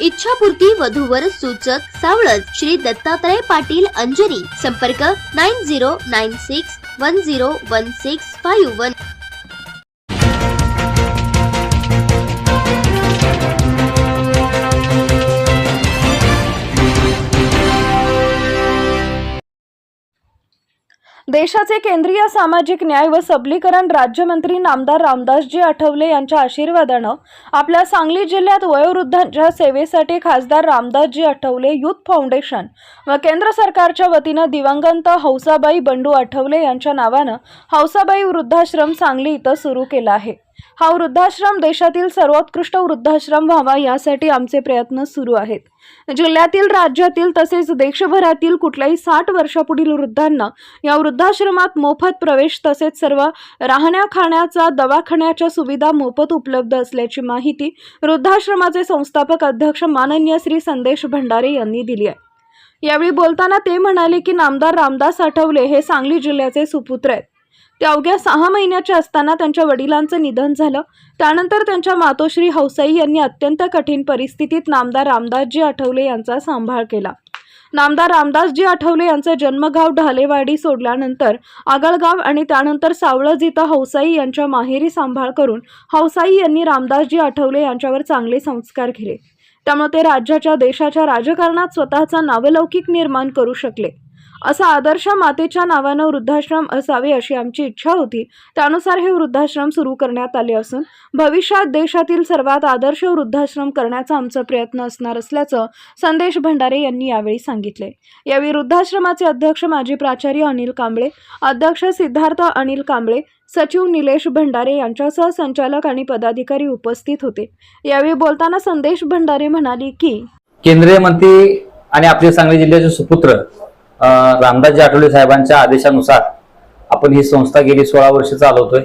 इच्छापूर्ती वधूवर सूचक सावळज श्री दत्तात्रय पाटील अंजनी. संपर्क nine zero nine six one zero one six five one. देशाचे केंद्रीय सामाजिक न्याय व सबलीकरण राज्यमंत्री नामदार रामदासजी आठवले यांच्या आशीर्वादानं आपल्या सांगली जिल्ह्यात वयोवृद्धांच्या सेवेसाठी खासदार रामदासजी आठवले युथ फाउंडेशन व केंद्र सरकारच्या वतीनं दिवंगत हौसाबाई बंडू आठवले यांच्या नावानं हौसाबाई वृद्धाश्रम सांगली इथं सुरू केला आहे. हा वृद्धाश्रम देशातील सर्वोत्कृष्ट वृद्धाश्रम व्हावा यासाठी आमचे प्रयत्न सुरू आहेत. जिल्ह्यातील राज्यातील तसेच देशभरातील कुठल्याही साठ वर्षापुढील वृद्धांना या वृद्धाश्रमात मोफत प्रवेश तसेच सर्व राहण्या खाण्याचा दवाखान्याच्या सुविधा मोफत उपलब्ध असल्याची माहिती वृद्धाश्रमाचे संस्थापक अध्यक्ष माननीय श्री संदेश भंडारे यांनी दिली आहे. यावेळी बोलताना ते म्हणाले की नामदार रामदास आठवले हे सांगली जिल्ह्याचे सुपुत्र आहेत. ते अवघ्या सहा महिन्याचे असताना त्यांच्या वडिलांचं निधन झालं. त्यानंतर त्यांच्या मातोश्री हौसाई यांनी अत्यंत कठीण परिस्थितीत नामदार रामदासजी आठवले यांचा सांभाळ केला. नामदार रामदासजी आठवले यांचं जन्मगाव ढालेवाडी सोडल्यानंतर आगळगाव आणि त्यानंतर सावळज इथं हौसाई यांच्या माहेरी सांभाळ करून हौसाई यांनी रामदासजी आठवले यांच्यावर चांगले संस्कार केले. त्यामुळे ते राज्याच्या देशाच्या राजकारणात स्वतःचा नावलौकिक निर्माण करू शकले. असा आदर्श मातेच्या नावानं वृद्धाश्रम असावे अशी आमची इच्छा होती. त्यानुसार हे वृद्धाश्रम सुरू करण्यात आले असून भविष्यात देशातील सर्वात आदर्श वृद्धाश्रम करण्याचा आमचा प्रयत्न असणार असल्याचं संदेश भंडारे यांनी यावेळी सांगितले. यावेळी वृद्धाश्रमाचे अध्यक्ष माजी प्राचार्य अनिल कांबळे अध्यक्ष सिद्धार्थ अनिल कांबळे सचिव निलेश भंडारे यांच्यासह संचालक आणि पदाधिकारी उपस्थित होते. यावेळी बोलताना संदेश भंडारे म्हणाले की केंद्रीय मंत्री आणि आपले सांगली जिल्ह्याचे सुपुत्र रामदासजी आठवले साहेबांच्या आदेशानुसार आपण ही संस्था गेली सोळा वर्ष चालवतोय.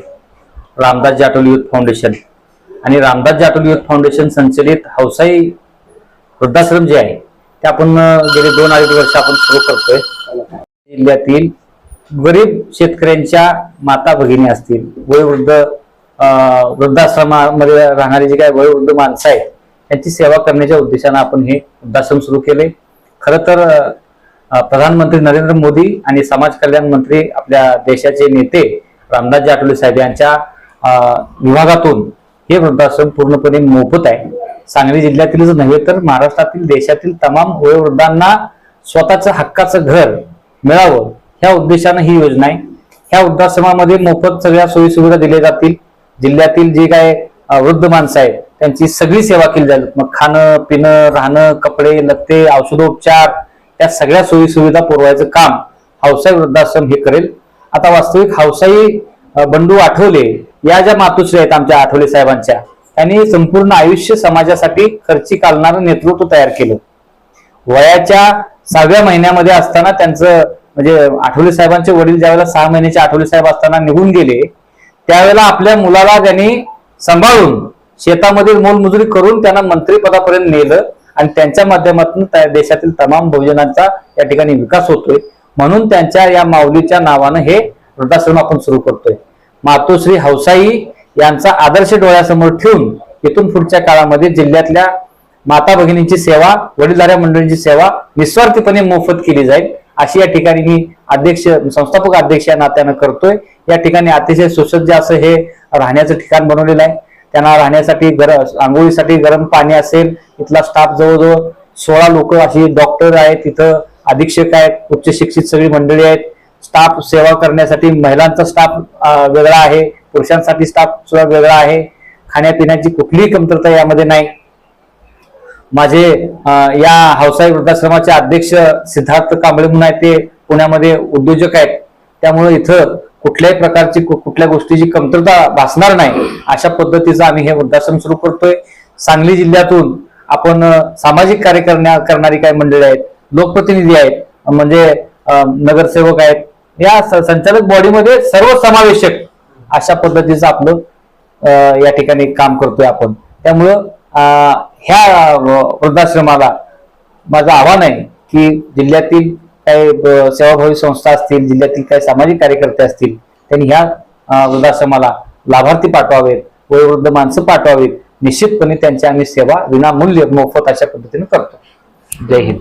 Ramdas Jatoli youth foundation. आणि रामदास जाटोली युथ फाउंडेशन संचलित हौसाई वृद्धाश्रम जे आहे ते आपण गेले दोन अडीच वर्ष आपण सुरू करतोय. जिल्ह्यातील गरीब शेतकऱ्यांच्या माता भगिनी असतील वयोवृद्ध वृद्धाश्रमामध्ये राहणारी जी काही वयोवृद्ध माणसं आहेत त्यांची सेवा करण्याच्या उद्देशानं आपण हे वृद्धाश्रम सुरू केले. खरं तर प्रधानमंत्री नरेंद्र मोदी आणि समाज कल्याण मंत्री आपल्या देशाचे नेते रामदासजी आठवले साहेब यांच्या विभागातून हे वृद्धाश्रम पूर्णपणे मोफत आहे. सांगली जिल्ह्यातीलच नव्हे तर महाराष्ट्रातील देशातील तमाम वयोवृद्धांना स्वतःचं हक्काचं घर मिळावं ह्या उद्देशानं ही योजना आहे. ह्या वृद्धाश्रमामध्ये मोफत सगळ्या सोयी सुविधा दिल्या जातील. जिल्ह्यातील जे काय वृद्ध माणसं आहेत त्यांची सगळी सेवा केली जाईल. मग खाणं पिणं राहणं कपडे लत्ते औषधोपचार या सगळ्या सोयी सुविधा पुरवायचं काम हौसाई वृद्धाश्रम हे करेल. आता वास्तविक हौसाई बंडू आठवले या ज्या मातुश्री आहेत आमच्या आठवले साहेबांच्या त्यांनी संपूर्ण आयुष्य समाजासाठी खर्ची कालणारं नेतृत्व तयार केलं. वयाच्या सहाव्या महिन्यामध्ये असताना त्यांचं म्हणजे आठवले साहेबांचे वडील ज्यावेळेला सहा महिन्याचे आठवले साहेब असताना निघून गेले त्यावेळेला आपल्या मुलाला त्यांनी सांभाळून शेतामध्ये मोलमजुरी करून त्यांना मंत्रीपदापर्यंत नेलं. आणि त्यांच्या माध्यमातून त्या देशातील तमाम बहुजनांचा या ठिकाणी विकास होतोय. म्हणून त्यांच्या या माऊलीच्या नावानं हे वृद्धाश्रम आपण सुरू करतोय. मातोश्री हौसाई यांचा आदर्श डोळ्यासमोर ठेवून इथून पुढच्या काळामध्ये जिल्ह्यातल्या माता भगिनींची सेवा वडीलधाऱ्या मंडळींची सेवा निस्वार्थीपणे मोफत केली जाईल अशी या ठिकाणी मी अध्यक्ष संस्थापक अध्यक्ष या नात्यानं करतोय. या ठिकाणी अतिशय सुसज्ज असं हे राहण्याचं ठिकाण बनवलेलं आहे. त्यांना राहण्यासाठी गर आंघोळीसाठी गरम पाणी असेल इथला स्टाफ जवळजवळ सोळा लोक अशी डॉक्टर आहेत तिथं अधीक्षक आहेत उच्च शिक्षित सगळी मंडळी आहेत. स्टाफ सेवा करण्यासाठी महिलांचा स्टाफ वेगळा आहे पुरुषांसाठी स्टाफ सुद्धा वेगळा आहे. खाण्यापिण्याची कुठलीही कमतरता यामध्ये नाही. माझे या हौसाई वृद्धाश्रमाचे अध्यक्ष सिद्धार्थ कांबळे म्हणून आहेत ते पुण्यामध्ये उद्योजक आहेत. त्यामुळे इथं कुठल्याही प्रकारची कु- कुठल्या गोष्टीची कमतरता भासणार नाही अशा पद्धतीचं आम्ही हे वृद्धाश्रम सुरू करतोय. सांगली जिल्ह्यातून आपण सामाजिक कार्य करण्या करणारी काही मंडळी आहेत लोकप्रतिनिधी आहेत म्हणजे नगरसेवक आहेत या संचालक बॉडीमध्ये सर्व समावेशक अशा पद्धतीचं आपलं या ठिकाणी काम करतोय आपण. त्यामुळं ह्या वृद्धाश्रमाला माझं आव्हान आहे की जिल्ह्यातील काही सेवाभावी संस्था असतील जिल्ह्यातील काही सामाजिक कार्यकर्ते असतील त्यांनी ह्या वृद्धाश्रमाला लाभार्थी पाठवावेत वयोवृद्ध माणसं पाठवावीत. निश्चितपणे त्यांची आम्ही सेवा विनामूल्य मोफत अशा पद्धतीने करतो. जय हिंद.